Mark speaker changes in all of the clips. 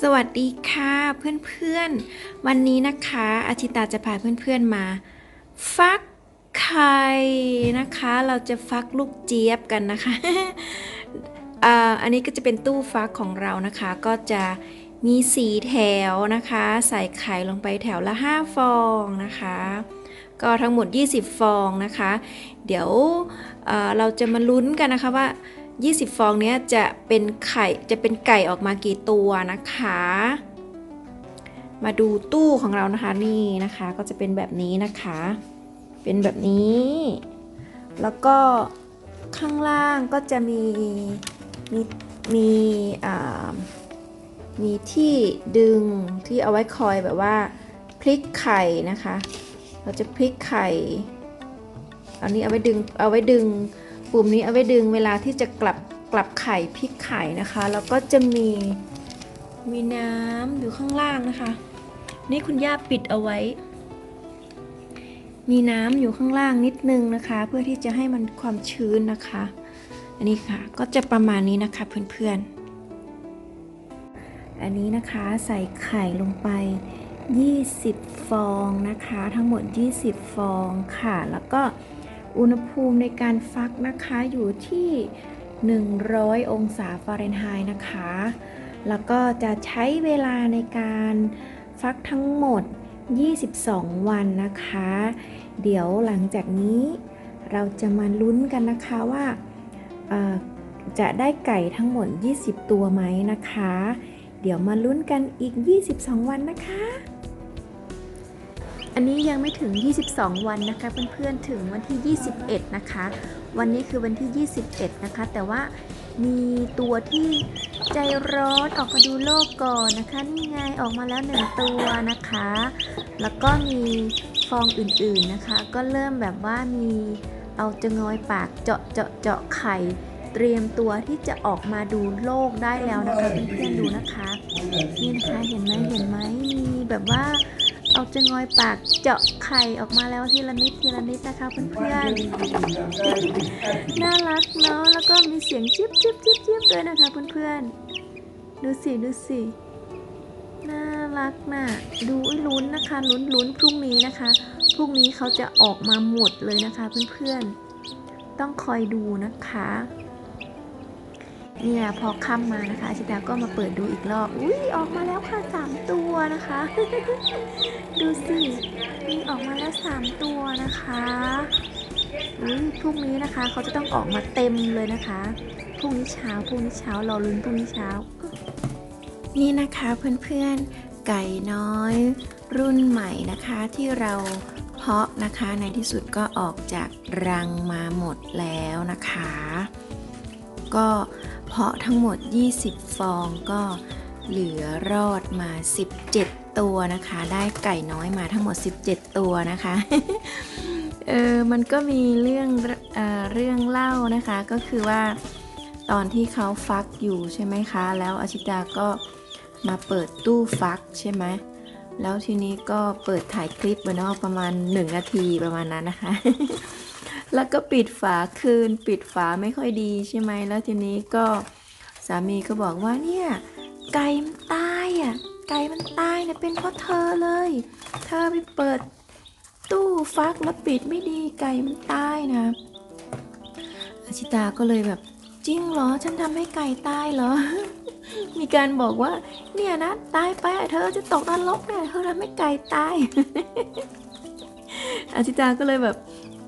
Speaker 1: สวัสดีค่ะเพื่อนๆ วันนี้นะคะอาชิตาจะพาเพื่อนๆมา ฟักไข่นะคะ เราจะฟักลูกเจี๊ยบกันนะคะอันนี้ก็จะเป็นตู้ฟักของเรานะคะ ก็จะมีสีแถวนะคะ ใส่ไข่ลงไปแถวละ 5 ฟองนะคะ ก็ทั้งหมด 20 ฟองนะคะ เดี๋ยวเเราจะมาลุ้นกันนะคะว่า 20 ฟองเนี้ยจะเป็นไข่จะเป็นไก่ออกมากี่ตัวนะคะ มาดูตู้ของเรานะคะนี่นะคะก็จะเป็นแบบนี้นะคะ เป็นแบบนี้ แล้วก็ข้างล่างก็จะมีมีมีอ่ามีที่ดึงที่เอาไว้คอยแบบว่าพลิกไข่นะคะ เราจะพลิกไข่อันนี้เอาไว้ดึงเอาไว้ดึง ปุ่มนี้เอาไว้ดึงเวลาที่จะกลับกลับไข่พลิกไข่นะคะ แล้วก็จะมีมีน้ำอยู่ข้างล่างนะคะ นี่คุณย่าปิดเอาไว้ มีน้ำอยู่ข้างล่างนิดนึงนะคะ เพื่อที่จะให้มันความชื้นนะคะ อันนี้ค่ะก็จะประมาณนี้นะคะเพื่อนๆ อันนี้นะคะใส่ไข่ลงไป 20 ฟองนะคะ ทั้งหมด 20 ฟองค่ะ แล้วก็ อุณหภูมิในการฟักนะคะอยู่ที่ 100 องศาฟาเรนไฮต์นะคะ แล้วก็จะใช้เวลาในการฟักทั้งหมด 22 วันนะคะ เดี๋ยวหลังจากนี้เราจะมาลุ้นกันนะคะว่าจะได้ไก่ทั้งหมด 20 ตัวไหมนะคะ เดี๋ยวมาลุ้นกันอีก 22 วันนะคะ อันนี้ยังไม่ถึง 22 วันนะคะเพื่อนๆถึงวันที่ 21 นะคะ วันนี้คือวันที่ 21 นะคะ แต่ว่ามีตัวที่ใจร้อนออกมาดูโลกก่อนนะคะ นี่ไงออกมาแล้วหนึ่งตัวนะคะ แล้วก็มีฟองอื่นๆนะคะ ก็เริ่มแบบว่ามีเอาจะงอยปากเจาะเจาะเจาะไข่เตรียมตัวที่จะออกมาดูโลกได้แล้วนะคะเพื่อนๆดูนะคะนี่นะคะเห็นไหมเห็นไหมมีแบบว่า เอาจะงอยปากเจาะไข่ออกมาแล้วทีละนิดทีละนิดนะคะเพื่อนๆ น่ารักเนาะแล้วก็มีเสียงจิ๊บจิ๊บจิ๊บจิ๊บด้วยนะคะเพื่อนๆ ดูสิดูสิ น่ารักน่ะดูอุ๊ยลุ้นนะคะลุ้นลุ้นพรุ่งนี้นะคะ พรุ่งนี้เขาจะออกมาหมดเลยนะคะเพื่อนๆ ต้องคอยดูนะคะ เนี่ยพอค่ำมานะคะชิตาก็มาเปิดดูอีกรอบ อุ้ยออกมาแล้วค่ะสามตัวนะคะ ดูสิมีออกมาแล้วสามตัวนะคะอุ้ยพรุ่งนี้นะคะเขาจะต้องออกมาเต็มเลยนะคะพรุ่งนี้เช้าพรุ่งนี้เช้ารอลุ้นพรุ่งนี้เช้า นี่นะคะเพื่อนๆไก่น้อย รุ่นใหม่นะคะที่เราเพาะนะคะในที่สุดก็ออกจากรังมาหมดแล้วนะคะ ก็ เพาะทั้งหมด 20 ฟองก็เหลือรอดมา 17 ตัวนะคะ ได้ไก่น้อยมาทั้งหมด 17 ตัวนะคะ เออมันก็มีเรื่องเออเรื่องเล่านะคะก็คือว่าตอนที่เขาฟักอยู่ใช่ไหมคะ แล้วอาชิตาก็มาเปิดตู้ฟักใช่ไหมแล้วทีนี้ก็เปิดถ่ายคลิปไว้เนาะประมาณ 1 นาทีประมาณนั้นนะคะ แล้วก็ปิดฝาคืน ปิดฝาไม่ค่อยดีใช่ไหมแล้วทีนี้ก็สามีก็บอกว่าเนี่ยไก่มันตายอะไก่มันตายเนี่ยเป็นเพราะเธอเลย เธอไปเปิดตู้ฟักแล้วปิดไม่ดีไก่มันตายนะอาชิตาก็เลยแบบจริงเหรอฉันทำให้ไก่ตายเหรอ มีการบอกว่า เนี่ยนะตายไปเธอจะตกนรกแน่เธอทำให้ไก่ตายอาชิตาก็เลยแบบ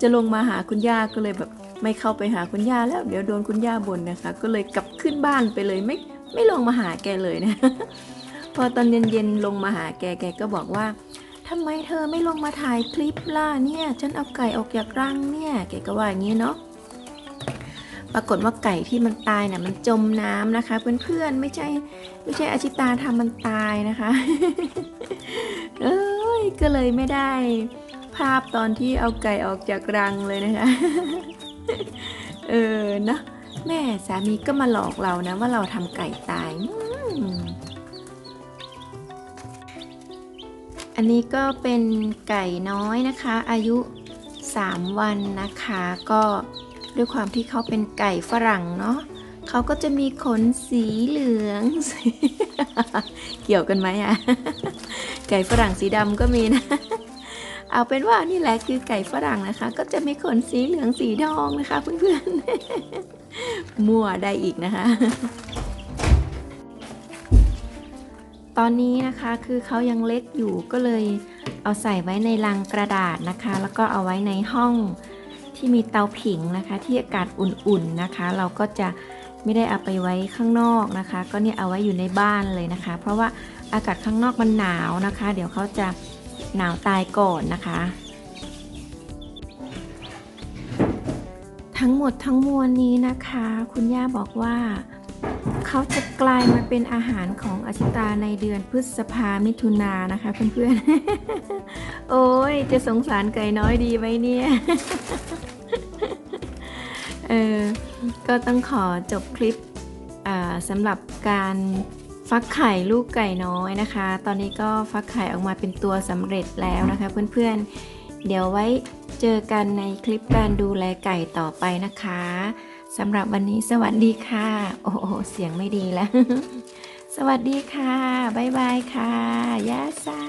Speaker 1: จะลงมาหาคุณย่าก็เลยแบบไม่เข้าไปหาคุณย่าแล้ว เดี๋ยวโดนคุณย่าบ่นนะคะ ก็เลยกลับขึ้นบ้านไปเลยไม่ไม่ลงมาหาแกเลยนะ พอตอนเย็นๆลงมาหาแกแกก็บอกว่าทำไมเธอไม่ลงมาถ่ายคลิปล่ะเนี่ย ฉันเอาไก่ออกจากรังเนี่ย แกก็ว่าอย่างนี้เนาะปรากฏว่าไก่ที่มันตายน่ะมันจมน้ำนะคะ เพื่อนๆไม่ใช่ไม่ใช่อาชิตาทำมันตายนะคะ เอ้ยก็เลยไม่ได้ ภาพตอนที่เอาไก่ออกจากรังเลยนะคะ เออนะแม่สามีก็มาหลอกเรานะว่าเราทำไก่ตาย อันนี้ก็เป็นไก่น้อยนะคะ อายุ 3 วันนะคะ ก็ด้วยความที่เขาเป็นไก่ฝรั่งเนาะเขาก็จะมีขนสีเหลือง เกี่ยวกันไหมอะไก่ฝรั่งสีดำก็มีนะ เอาเป็นว่านี่แหละคือไก่ฝรั่งนะคะ ก็จะมีขนสีเหลืองสีทองนะคะ เพื่อนๆ มั่วได้อีกนะคะ ตอนนี้นะคะคือเขายังเล็กอยู่ก็เลยเอาใส่ไว้ในลังกระดาษนะคะ แล้วก็เอาไว้ในห้องที่มีเตาผิงนะคะ ที่อากาศอุ่นๆนะคะ เราก็จะไม่ได้เอาไปไว้ข้างนอกนะคะ ก็เนี่ยเอาไว้อยู่ในบ้านเลยนะคะ เพราะว่าอากาศข้างนอกมันหนาวนะคะ เดี๋ยวเขาจะ หนาวตายก่อนนะคะ ทั้งหมดทั้งมวลนี้นะคะ คุณย่าบอกว่าเขาจะกลายมาเป็นอาหารของอาชิตาในเดือนพฤษภามิถุนานะคะเพื่อนๆ โอ้ยจะสงสารไก่น้อยดีไหมเนี่ย เออ ก็ต้องขอจบคลิปสำหรับการ ฟักไข่ลูกไก่น้อยนะคะ ตอนนี้ก็ฟักไข่ออกมาเป็นตัวสำเร็จแล้วนะคะ เพื่อนๆ เดี๋ยวไว้เจอกันในคลิปการดูแลไก่ต่อไปนะคะสำหรับวันนี้สวัสดีค่ะ โอ้โหเสียงไม่ดีแล้ว สวัสดีค่ะ บ๊ายบายค่ะยาซา